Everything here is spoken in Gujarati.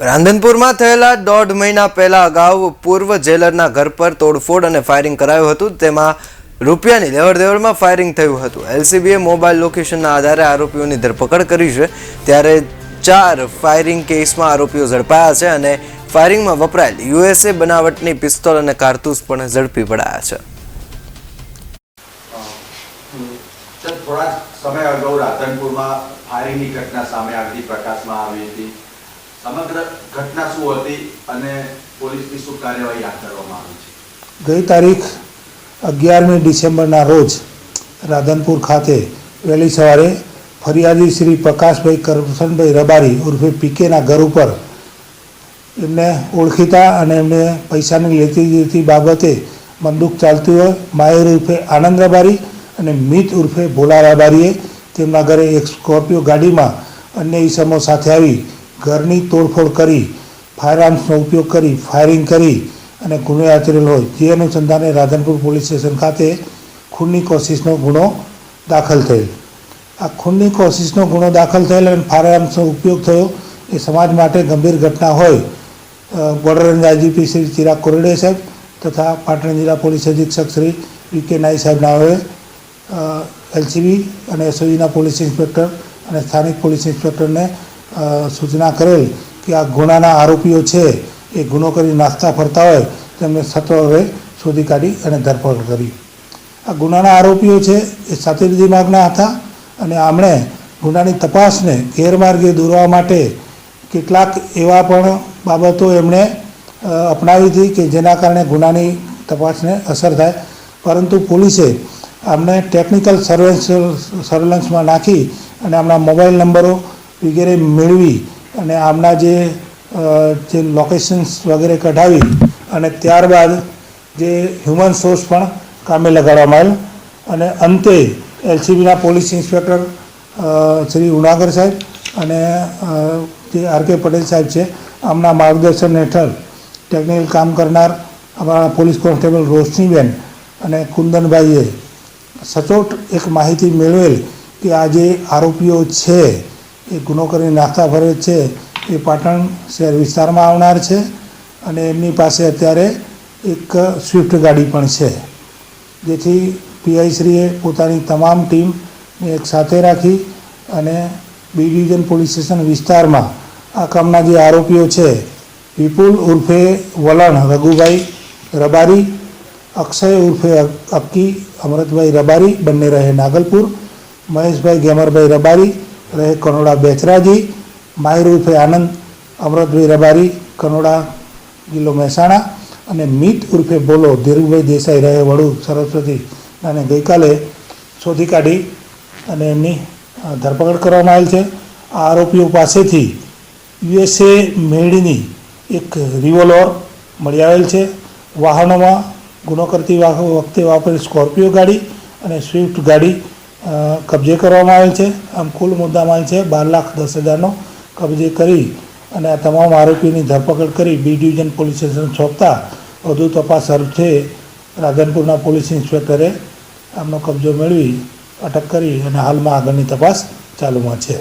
રાંધનપુરમાં થયેલા દોઢ મહિના પહેલા અગાઉ પૂર્વ જેલરના ઘર પર તોડફોડ અને ફાયરિંગ કરાયું હતું. તેમાં રૂપિયાની લેવડદેવડમાં ફાયરિંગ થયું હતું. એલસીબીએ મોબાઈલ લોકેશનના આધારે આરોપીઓની ધરપકડ કરી છે. ત્યારે ચાર ફાયરિંગ કેસમાં આરોપીઓ ઝડપાયા છે અને ફાયરિંગમાં વપરાયેલ યુએસએ બનાવટની પિસ્તોલ અને કારતૂસ પણ ઝડપી પડાયા છે. થોડા સમય અગાઉ રાધનપુરમાં ફાયરિંગની ઘટના સામે આવી પ્રકાશમાં આવી હતી. સમગ્ર ઘટના શું હતી અને પોલીસની શું કાર્યવાહી હાથ ધરવામાં આવી છે? ગઈ તારીખ અગિયારમી ડિસેમ્બરના રોજ રાધનપુર ખાતે વહેલી સવારે ફરિયાદી શ્રી પ્રકાશભાઈ કરશનભાઈ રબારી ઉર્ફે પીકેના ઘર ઉપર એમને ઓળખીતા અને એમને પૈસાની લેતી દેતી બાબતે બંદૂક ચાલતી હોય માયર ઉર્ફે આનંદ રબારી અને મિત ઉર્ફે ભોલા રબારીએ તેમના ઘરે એક સ્કોર્પિયો ગાડીમાં અન્ય ઈસમો સાથે આવી ઘરની તોડફોડ કરી ફાયર આર્મ્સનો ઉપયોગ કરી ફાયરિંગ કરી અને ગુનો આચરેલ હોય, જે અનુસંધાને રાધનપુર પોલીસ સ્ટેશન ખાતે ખૂનની કોશિશનો ગુનો દાખલ થયેલ. આ ખૂનની કોશિશનો ગુનો દાખલ થયેલ અને ફાયર આર્મ્સનો ઉપયોગ થયો એ સમાજ માટે ગંભીર ઘટના હોય border range IGP Shri Chirag Korde સાહેબ તથા પાટણ જિલ્લા પોલીસ અધિક્ષક શ્રી વી કે નાઈ સાહેબના હવે એલસીબી અને એસઓજીના પોલીસ ઇન્સ્પેક્ટર અને સ્થાનિક પોલીસ ઇન્સ્પેક્ટરને સૂચના કરેલ કે આ ગુનાના આરોપીઓ છે, એ ગુનો કરી નાસ્તા ફરતા હોય, તેમને સત્વરે શોધી કાઢી અને ધરપકડ કરી. આ ગુનાના આરોપીઓ છે, એ સાતીર દિમાગના હતા અને આમણે ગુનાની તપાસને ગેરમાર્ગે દોરવા માટે કેટલાક એવા પણ બાબતો એમણે અપનાવી હતી કે જેના કારણે ગુનાની તપાસને અસર થાય. પરંતુ પોલીસે આમને ટેકનિકલ સર્વેન્સ સર્વેલન્સમાં નાખી અને આમના મોબાઈલ નંબરો વગેરે મેળવી અને આમના જે જે લોકેશન્સ વગેરે કઢાવી અને ત્યારબાદ જે હ્યુમન સોર્સ પણ કામે લગાડવામાં આવેલ. અને અંતે એલસીબીના પોલીસ ઇન્સ્પેક્ટર શ્રી ઉણાગર સાહેબ અને જે આર કે પટેલ સાહેબ છે, આમના માર્ગદર્શન હેઠળ ટેકનિકલ કામ કરનાર અમારા પોલીસ કોન્સ્ટેબલ રોશનીબેન અને કુંદનભાઈએ સચોટ એક માહિતી મેળવેલ કે આ જે આરોપીઓ છે એ ગુનો કરીને નાસ્તા ફરે છે એ પાટણ શહેર વિસ્તારમાં આવનાર છે અને એમની પાસે અત્યારે એક સ્વિફ્ટ ગાડી પણ છે. જેથી પીઆઈશ્રીએ પોતાની તમામ ટીમ એક સાથે રાખી અને બી ડિવિઝન પોલીસ સ્ટેશન વિસ્તારમાં આ કામના જે આરોપીઓ છે, વિપુલ ઉર્ફે વલણ રઘુભાઈ રબારી, અક્ષય ઉર્ફે અક્કી અમૃતભાઈ રબારી, બંને રહે નાગલપુર, મહેશભાઈ ગેમરભાઈ રબારી રહે કનોડા બેચરાજી માય ઉર્ફે આનંદ, અમરતભાઈ રબારી, કનોડા જિલ્લો મહેસાણા અને મિત ઉર્ફે બોલો ધીરુભાઈ દેસાઈ રહે વડુ સરસ્વતી. અને ગઈકાલે શોધી કાઢી અને એમની ધરપકડ કરવામાં આવેલ છે. આ આરોપીઓ પાસેથી યુએસએ મેળની એક રિવોલ્વર મળી આવેલ છે. વાહનોમાં ગુનો કરતી વખતે વાપરેલી સ્કોર્પિયો ગાડી અને સ્વિફ્ટ ગાડી કબજે કરવામાં આવેલ છે. આમ કુલ મુદ્દામાલ છે બાર લાખ દસ હજારનો કબજે કરી અને આ તમામ આરોપીની ધરપકડ કરી બી ડિવિઝન પોલીસ સ્ટેશન સોંપતા વધુ તપાસ અર્થે રાધનપુરના પોલીસ ઇન્સ્પેક્ટરે આમનો કબજો મેળવી, અટક કરી અને હાલમાં આગળની તપાસ ચાલુમાં છે.